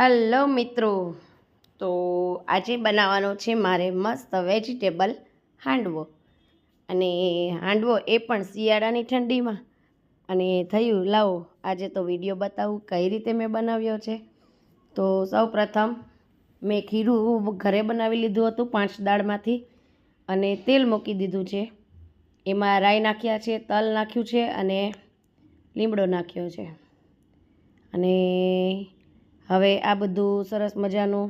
Hello મિત્રો. તો આજે બનાવવાનો છે મારે મસ્ત વેજીટેબલ હાંડવો. અને હાંડવો એ પણ શિયાળાની ઠંડીમાં. અને થયું, લાવો, આજે તો વીડિયો બતાવું કઈ રીતે મેં બનાવ્યો છે. તો સૌ પ્રથમ મેં ખીરું ઘરે બનાવી લીધું હતું પાંચ દાળમાંથી. અને તેલ મૂકી દીધું છે. એમાં રાઈ નાખ્યા છે, તલ નાખ્યું છે અને લીમડો નાખ્યો છે. અને હવે આ બધું સરસ મજાનું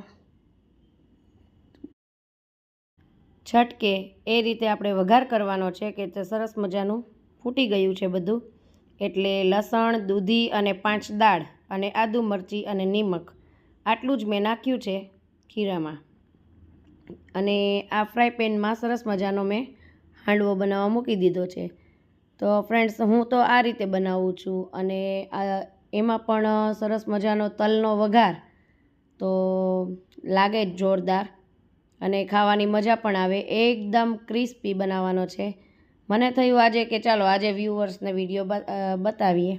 છટકે એ રીતે આપણે વઘાર કરવાનો છે કે તે સરસ મજાનું ફૂટી ગયું છે બધું. એટલે લસણ, દૂધી અને પાંચ દાળ અને આદુ મરચી અને નિમક આટલું જ મેં નાખ્યું છે ખીરામાં. અને આ ફ્રાય પેનમાં સરસ મજાનો મેં હાંડવો બનાવવા મૂકી દીધો છે. તો ફ્રેન્ડ્સ, હું તો આ રીતે બનાવું છું અને આ એમાં પણ સરસ મજાનો તલનો વઘાર. તો લાગે જ જોરદાર અને ખાવાની મજા પણ આવે. એકદમ ક્રિસ્પી બનાવવાનો છે. મને થયું આજે કે ચાલો આજે વ્યૂવર્સને વીડિયો બતાવીએ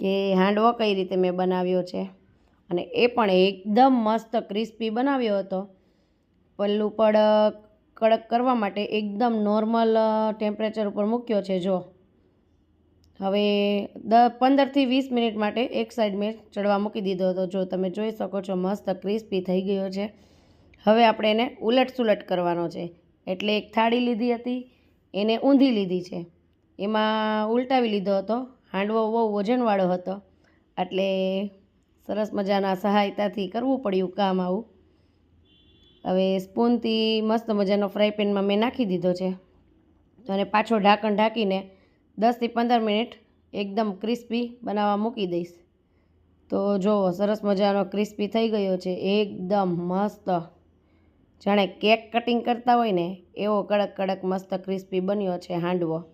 કે હાંડવો કઈ રીતે મેં બનાવ્યો છે. અને એ પણ એકદમ મસ્ત ક્રિસ્પી બનાવ્યો હતો. પલ્લું પડ કડક કરવા માટે એકદમ નોર્મલ ટેમ્પરેચર ઉપર મૂક્યો છે, જો. હવે દ પંદરથી વીસ મિનિટ માટે એક સાઈડ મેં ચડવા મૂકી દીધો હતો. જો તમે જોઈ શકો છો, મસ્ત ક્રિસ્પી થઈ ગયો છે. હવે આપણે એને ઉલટ સુલટ કરવાનો છે. એટલે એક થાળી લીધી હતી, એને ઊંધી લીધી છે. એમાં ઉલટાવી લીધો હતો. હાંડવો બહુ વજનવાળો હતો. એટલે સરસ મજાના સહાયતાથી કરવું પડ્યું કામ આવું. હવે સ્પૂનથી મસ્ત મજાનો ફ્રાય પેનમાં મેં નાખી દીધો છે. અને પાછો ઢાંકણ ઢાંકીને દસથી પંદર મિનિટ એકદમ ક્રિસ્પી બનાવવા મૂકી દઈશ. તો જુઓ સરસ મજાનો ક્રિસ્પી થઈ ગયો છે, એકદમ મસ્ત. જાણે કેક કટિંગ કરતા હોય ને, એવો કડક કડક મસ્ત ક્રિસ્પી બન્યો છે હાંડવો.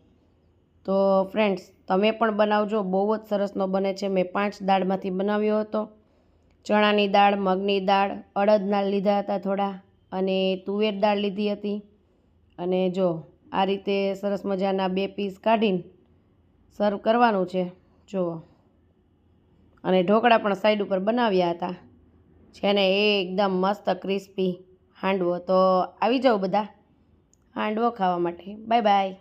તો ફ્રેન્ડ્સ, તમે પણ બનાવજો, બહુ જ સરસનો બને છે. મેં પાંચ દાળમાંથી બનાવ્યો હતો. ચણાની દાળ, મગની દાળ, અડદના લીધા હતા થોડા, અને તુવેર દાળ લીધી હતી. અને જો આ રીતે સરસ મજાના બે પીસ કાઢીને સર્વ કરવાનું છે. જુઓ. અને ઢોકળા પણ સાઈડ ઉપર બનાવ્યા હતા. છે ને એકદમ મસ્ત ક્રિસ્પી હાંડવો. તો આવી જાઓ બધા હાંડવો ખાવા માટે. Bye bye